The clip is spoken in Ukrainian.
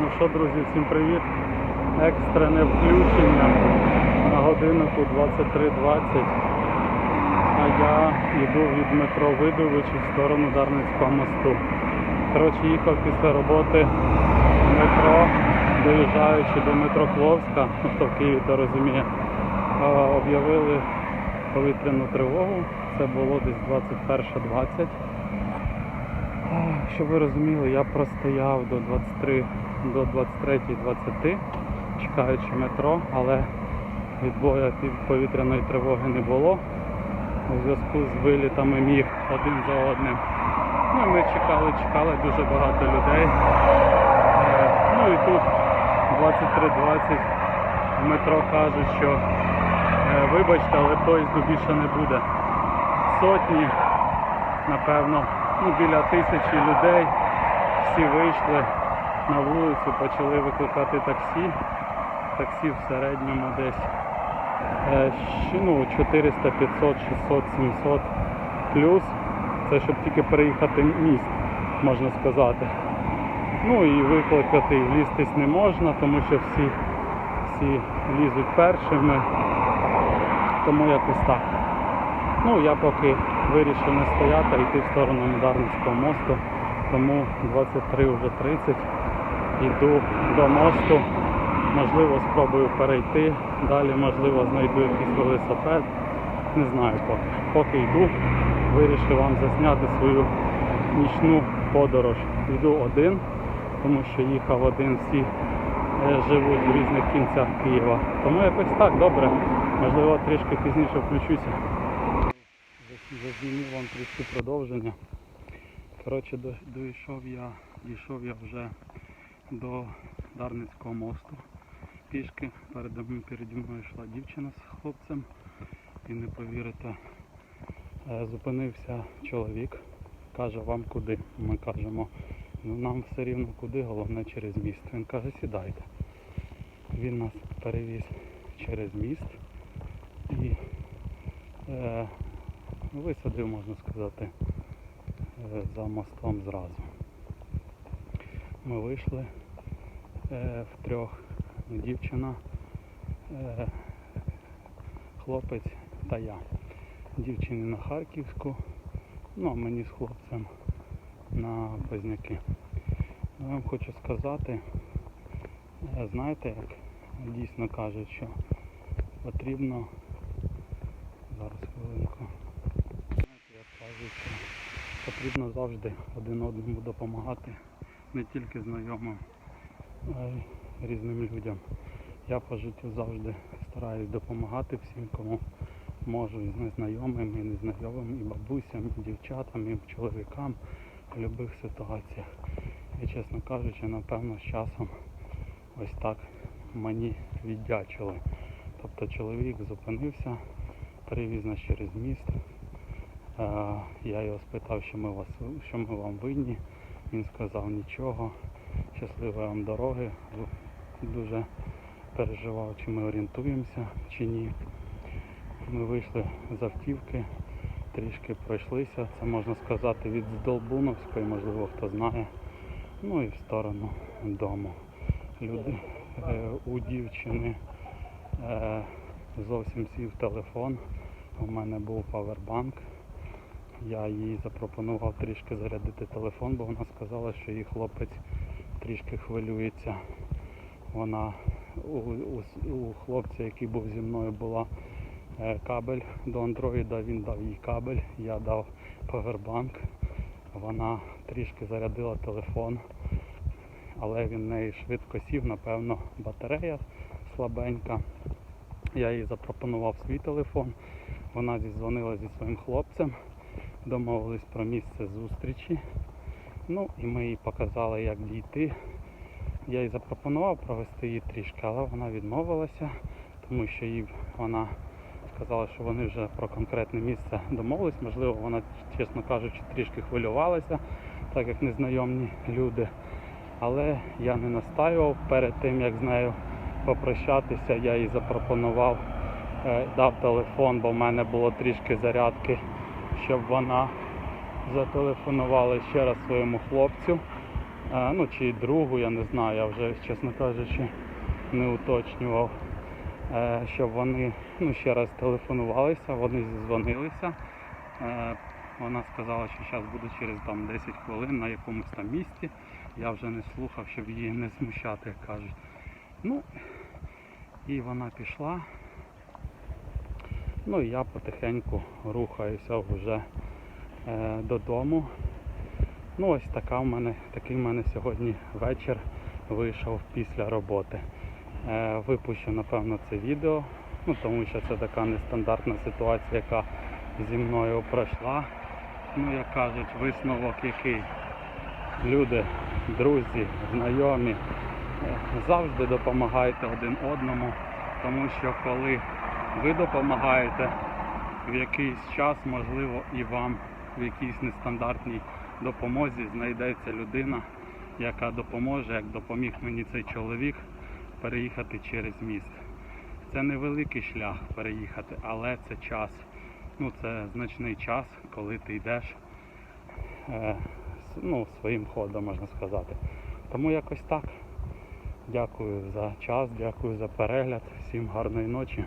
Ну що, друзі, всім привіт. Екстрене включення на годиннику 23.20. А я йду від метро Видовичі в сторону Дарницького мосту. Коротше, їхав після роботи в метро, доїжджаючи до метро Кловська, ну хто в Києві то розуміє, об'явили повітряну тривогу. Це було десь 21.20. Щоб ви розуміли, я простояв до 23 до 23.20, чекаючи метро, але відбою повітряної тривоги не було. У зв'язку з вилітами міг один за одним. Ну ми чекали, чекали дуже багато людей. Е, Ну і тут 23.20 в метро кажуть, що е, вибачте, але поїзду більше не буде. Сотні, напевно, ну, біля тисячі людей. Всі вийшли на вулицю, почали викликати таксі. Таксі в середньому десь е, ну, 400, 500, 600, 700 плюс. Це щоб тільки переїхати міст, можна сказати. Ну і викликати, і влізтись не можна, тому що всі, всі лізуть першими. Тому якось так. Ну, я поки вирішив не стояти, а йти в сторону Дарницького мосту. Тому 23 вже 30. Йду до мосту. Можливо, спробую перейти. Далі, можливо, знайду якийсь велосипед. Не знаю поки. Поки йду, вирішив вам засняти свою нічну подорож. Йду один, тому що їхав один, всі е, живуть в різних кінцях Києва. Тому якось так, добре. Можливо, трішки пізніше включуся. Зазніму вам трішки продовження. Коротше, дійшов я, дійшов я вже до Дарницького мосту. Пішки передо мною переді мною йшла дівчина з хлопцем. І не повірите, е, зупинився чоловік. Каже, вам куди? Ми кажемо, ну нам все рівно куди, головне через міст. Він каже, сідайте. Він нас перевіз через міст і е, висадив, можна сказати, е, за мостом зразу. Ми вийшли е, втрьох дівчина, е, хлопець та я. Дівчині на Харківську, ну а мені з хлопцем на Позняки. Я вам хочу сказати, знаєте, як дійсно кажуть, що потрібно зараз кажуть, потрібно завжди один одному допомагати, не тільки знайомим, а й різним людям. Я по життю завжди стараюсь допомагати всім, кому можу, і незнайомим, і незнайомим, і бабусям, і дівчатам, і чоловікам в будь-яких ситуаціях. І чесно кажучи, напевно, з часом ось так мені віддячили. Тобто чоловік зупинився, привіз нас через міст. Е, Я його спитав, що ми, вас, що ми вам винні. Він сказав нічого. Щасливої вам дороги. Дуже переживав, чи ми орієнтуємося, чи ні. Ми вийшли з автівки, трішки пройшлися. Це можна сказати від Здолбуновської, можливо хто знає. Ну і в сторону дому. Люди е, у дівчини е, зовсім сів телефон. У мене був павербанк. Я їй запропонував трішки зарядити телефон, бо вона сказала, що її хлопець трішки хвилюється. Вона у, у, у хлопця, який був зі мною, була е, кабель до андроїда, він дав їй кабель, я дав павербанк. Вона трішки зарядила телефон, але він в неї швидко сів, напевно, батарея слабенька. Я їй запропонував свій телефон. Вона зізвонила зі своїм хлопцем, домовились про місце зустрічі. Ну і ми їй показали, як дійти. Я їй запропонував провести її трішки, але вона відмовилася, тому що їй вона сказала, що вони вже про конкретне місце домовились. Можливо, вона, чесно кажучи, трішки хвилювалася, так як незнайомі люди. Але я не настаював перед тим, як з нею попрощатися, я їй запропонував, е, дав телефон, бо в мене було трішки зарядки, щоб вона зателефонувала ще раз своєму хлопцю Е, ну чи другу, я не знаю, я вже, чесно кажучи, не уточнював, е, щоб вони ну, ще раз телефонувалися, вони зізвонилися. Е, вона сказала, що зараз буде через там 10 хвилин на якомусь там місці. Я вже не слухав, щоб її не смущати, як кажуть. Ну, і вона пішла. Ну і я потихеньку рухаюся вже е, додому. Ну ось така в мене, такий в мене сьогодні вечір вийшов після роботи. Е, випущу напевно це відео, ну тому що це така нестандартна ситуація, яка зі мною пройшла. Ну, як кажуть, висновок який люди, друзі, знайомі, е, завжди допомагайте один одному, тому що коли ви допомагаєте в якийсь час, можливо, і вам в якійсь нестандартній допомозі знайдеться людина, яка допоможе, як допоміг мені цей чоловік, переїхати через міст. Це невеликий шлях переїхати, але це час. Ну, це значний час, коли ти йдеш е, ну, своїм ходом, можна сказати. Тому якось так. Дякую за час, дякую за перегляд. Всім гарної ночі.